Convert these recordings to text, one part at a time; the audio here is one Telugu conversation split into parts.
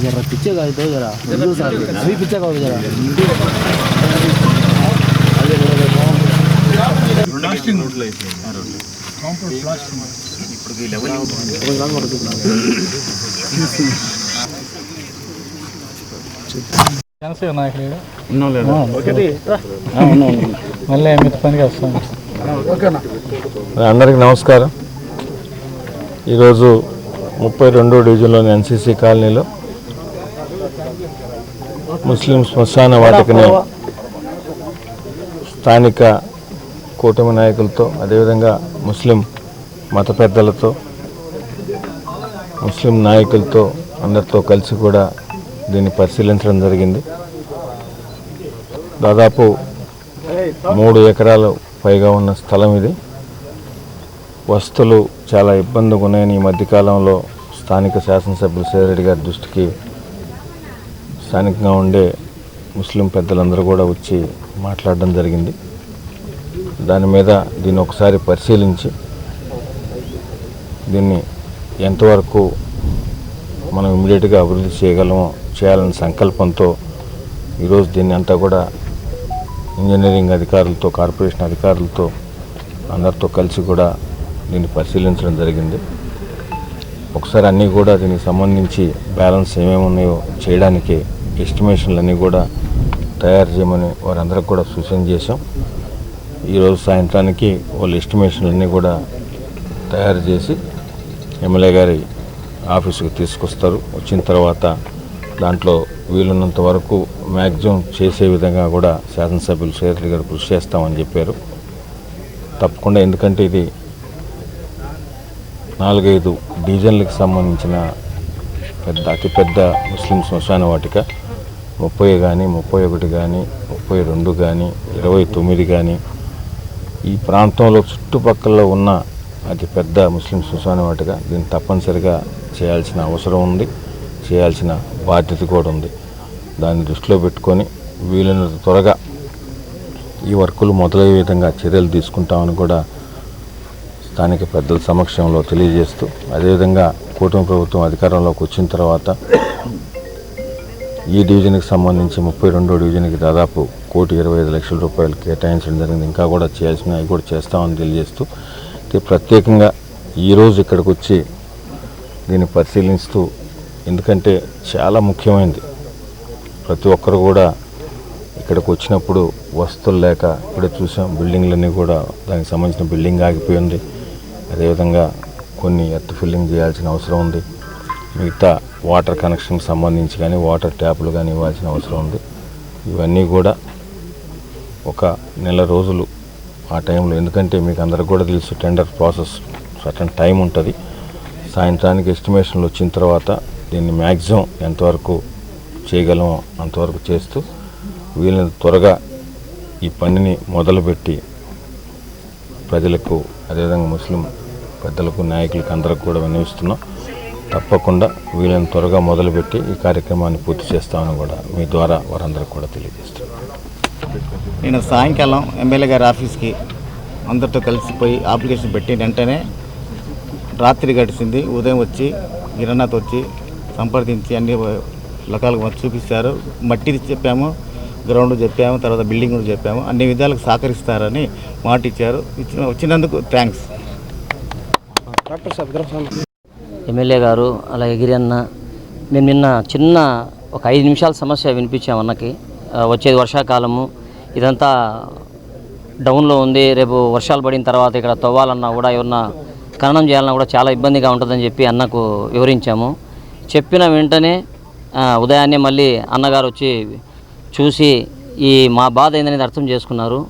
జర పిచ్చే కాదు జరా అవి పిచ్చే కాదు కదా మళ్ళీ అందరికి నమస్కారం. ఈరోజు ముప్పై రెండో డివిజన్లోని ఎన్సీసీ కాలనీలో ముస్లిం శ్మశాన వాటికని స్థానిక కూటమి నాయకులతో అదేవిధంగా ముస్లిం మత పెద్దలతో ముస్లిం నాయకులతో అందరితో కలిసి కూడా దీన్ని పరిశీలించడం జరిగింది. దాదాపు మూడు ఎకరాలు పైగా ఉన్న స్థలం ఇది. వస్తువులు చాలా ఇబ్బందిగా ఉన్నాయని ఈ మధ్యకాలంలో స్థానిక శాసనసభ్యులు సేరెడ్డి గారి దృష్టికి స్థానికంగా ఉండే ముస్లిం పెద్దలందరూ కూడా వచ్చి మాట్లాడడం జరిగింది. దాని మీద దీన్ని ఒకసారి పరిశీలించి దీన్ని ఎంతవరకు మనం ఇమీడియట్గా అభివృద్ధి చేయగలమో చేయాలనే సంకల్పంతో ఈరోజు దీన్ని అంతా కూడా ఇంజనీరింగ్ అధికారులతో కార్పొరేషన్ అధికారులతో అందరితో కలిసి కూడా దీన్ని పరిశీలించడం జరిగింది. ఒకసారి అన్నీ కూడా దీనికి సంబంధించి బ్యాలెన్స్ ఏమేమి ఉన్నాయో చేయడానికి ఎస్టిమేషన్లు అన్నీ కూడా తయారు చేయమని వారందరికి కూడా సూచన చేశాం. ఈరోజు సాయంత్రానికి వాళ్ళ ఎస్టిమేషన్లన్నీ కూడా తయారు చేసి ఎమ్మెల్యే గారి ఆఫీసుకు తీసుకొస్తారు. వచ్చిన తర్వాత దాంట్లో వీలున్నంత వరకు మ్యాక్సిమం చేసే విధంగా కూడా శాసనసభ్యులు శేఖర్ గారు కృషి చేస్తామని చెప్పారు. తప్పకుండా ఎందుకంటే ఇది నాలుగైదు డివిజన్లకు సంబంధించిన పెద్ద అతిపెద్ద ముస్లిం శ్మశాన వాటిక. ముప్పై కానీ ముప్పై ఒకటి కానీ ముప్పై రెండు కానీ ఇరవై తొమ్మిది కానీ ఈ ప్రాంతంలో చుట్టుపక్కల ఉన్న అతి పెద్ద ముస్లిం శ్మశాన వాటిక దీన్ని తప్పనిసరిగా చేయాల్సిన అవసరం ఉంది చేయాల్సిన బాధ్యత కూడా ఉంది. దాన్ని దృష్టిలో పెట్టుకొని వీలైనంత త్వరగా ఈ వర్కులు మొదలయ్యే విధంగా చర్యలు తీసుకుంటామని కూడా స్థానిక పెద్దల సమక్షంలో తెలియజేస్తూ అదేవిధంగా కూటమి ప్రభుత్వం అధికారంలోకి వచ్చిన తర్వాత ఈ డివిజన్కి సంబంధించి ముప్పై రెండో డివిజన్కి దాదాపు కోటి ఇరవై ఐదు లక్షల రూపాయలు కేటాయించడం జరిగింది. ఇంకా కూడా చేయాల్సిన అవి కూడా చేస్తామని తెలియజేస్తూ ప్రత్యేకంగా ఈరోజు ఇక్కడికి వచ్చి దీన్ని పరిశీలిస్తూ ఎందుకంటే చాలా ముఖ్యమైనది. ప్రతి ఒక్కరు కూడా ఇక్కడికి వచ్చినప్పుడు వస్తువులు లేక ఇప్పుడే చూసాం బిల్డింగ్లన్నీ కూడా దానికి సంబంధించిన బిల్డింగ్ ఆగిపోయింది. అదేవిధంగా కొన్ని ఎత్తు ఫిల్లింగ్ చేయాల్సిన అవసరం ఉంది. మిగతా వాటర్ కనెక్షన్కి సంబంధించి కానీ వాటర్ ట్యాపులు కానీ ఇవ్వాల్సిన అవసరం ఉంది. ఇవన్నీ కూడా ఒక నెల రోజులు ఆ టైంలో. ఎందుకంటే మీకు అందరికి కూడా తెలుసు టెండర్ ప్రాసెస్ సటన్ టైం ఉంటుంది. సాయంత్రానికి ఎస్టిమేషన్లు వచ్చిన తర్వాత దీన్ని మ్యాక్సిమం ఎంతవరకు చేయగలమో అంతవరకు చేస్తూ వీలైనంత త్వరగా ఈ పనిని మొదలుపెట్టి ప్రజలకు అదేవిధంగా ముస్లిం పెద్దలకు నాయకులకు అందరికి కూడా విన్నవిస్తున్నాం. తప్పకుండా వీలైన త్వరగా మొదలుపెట్టి ఈ కార్యక్రమాన్ని పూర్తి చేస్తామని కూడా మీ ద్వారా వారందరికీ కూడా తెలియజేస్తున్నాం నేను సాయంకాలం ఎమ్మెల్యే గారి ఆఫీస్కి అందరితో కలిసిపోయి అప్లికేషన్ పెట్టి వెంటనే రాత్రి గడిచింది. ఉదయం వచ్చి గిరణాథ్ వచ్చి సంప్రదించి అన్ని లకాలకు మాకు చూపించారు మట్టిది చెప్పాము గ్రౌండ్ చెప్పాము తర్వాత బిల్డింగ్ కూడా చెప్పాము. అన్ని విధాలకు సహకరిస్తారని మాట ఇచ్చారు ఇచ్చిన వచ్చినందుకు థ్యాంక్స్. ఎమ్మెల్యే గారు అలాగే గిరన్న మేము నిన్న చిన్న ఒక ఐదు నిమిషాల సమస్య వినిపించాం అన్నకి. వచ్చేది వర్షాకాలము. ఇదంతా డౌన్లో ఉంది. రేపు వర్షాలు పడిన తర్వాత ఇక్కడ తవ్వాలన్నా కూడా ఏమన్నా ఖననం చేయాలన్నా కూడా చాలా ఇబ్బందిగా ఉంటుందని చెప్పి అన్నకు వివరించాము. చెప్పిన వెంటనే ఉదయాన్నే మళ్ళీ అన్నగారు వచ్చి చూసి ఈ మా బాధ ఏందనేది అర్థం చేసుకున్నారు.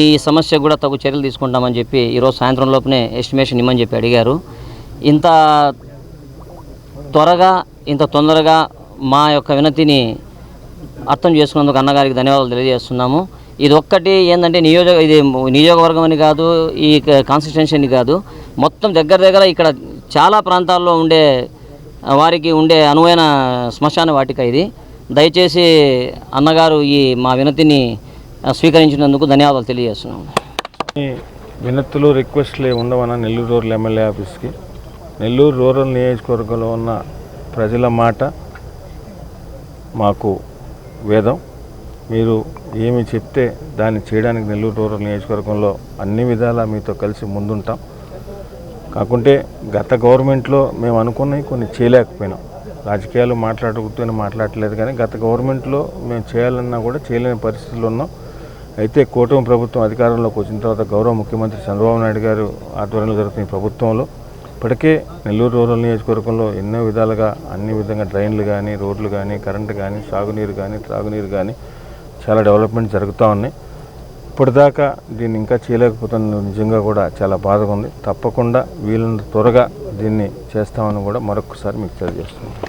ఈ సమస్య కూడా తగు చర్యలు తీసుకుంటామని చెప్పి ఈరోజు సాయంత్రం లోపునే ఎస్టిమేషన్ ఇమ్మని చెప్పి అడిగారు. ఇంత త్వరగా ఇంత తొందరగా మా యొక్క వినతిని అర్థం చేసుకున్నందుకు అన్నగారికి ధన్యవాదాలు తెలియజేస్తున్నాము. ఇది ఒక్కటి ఏంటంటే నియోజక ఇది నియోజకవర్గం అని కాదు ఈ కాన్స్టిట్యున్సీ అని కాదు. మొత్తం దగ్గర దగ్గర ఇక్కడ చాలా ప్రాంతాల్లో ఉండే వారికి ఉండే అనువైన శ్మశాన వాటిక ఇది. దయచేసి అన్నగారు ఈ మా వినతిని స్వీకరించినందుకు ధన్యవాదాలు తెలియజేస్తున్నాము. వినతులు రిక్వెస్ట్లు ఏమి నెల్లూరు ఎమ్మెల్యే ఆఫీస్కి? నెల్లూరు రూరల్ నియోజకవర్గంలో ఉన్న ప్రజల మాట మాకు వేదం. మీరు ఏమి చెప్తే దాన్ని చేయడానికి నెల్లూరు రూరల్ నియోజకవర్గంలో అన్ని విధాలా మీతో కలిసి ముందుంటాం. కాకుంటే గత గవర్నమెంట్లో మేము అనుకున్నవి కొన్ని చేయలేకపోయినాం. రాజకీయాలు మాట్లాడుకుంటూనే మాట్లాడలేదు కానీ గత గవర్నమెంట్లో మేము చేయాలన్నా కూడా చేయలేని పరిస్థితులు ఉన్నాం. అయితే కూటమి ప్రభుత్వం అధికారంలోకి వచ్చిన తర్వాత గౌరవ ముఖ్యమంత్రి చంద్రబాబు నాయుడు గారు ఆధ్వర్యంలో జరుగుతున్న ప్రభుత్వంలో ఇప్పటికే నెల్లూరు రూరల్ నియోజకవర్గంలో ఎన్నో విధాలుగా అన్ని విధంగా డ్రైన్లు కానీ రోడ్లు కానీ కరెంటు కానీ సాగునీరు కానీ త్రాగునీరు కానీ చాలా డెవలప్మెంట్ జరుగుతూ ఉన్నాయి. ఇప్పటిదాకా దీన్ని ఇంకా చేయలేకపోతున్న నిజంగా కూడా చాలా బాధగా ఉంది. తప్పకుండా వీళ్ళని త్వరగా దీన్ని చేస్తామని కూడా మరొకసారి మీకు తెలియజేస్తున్నాను.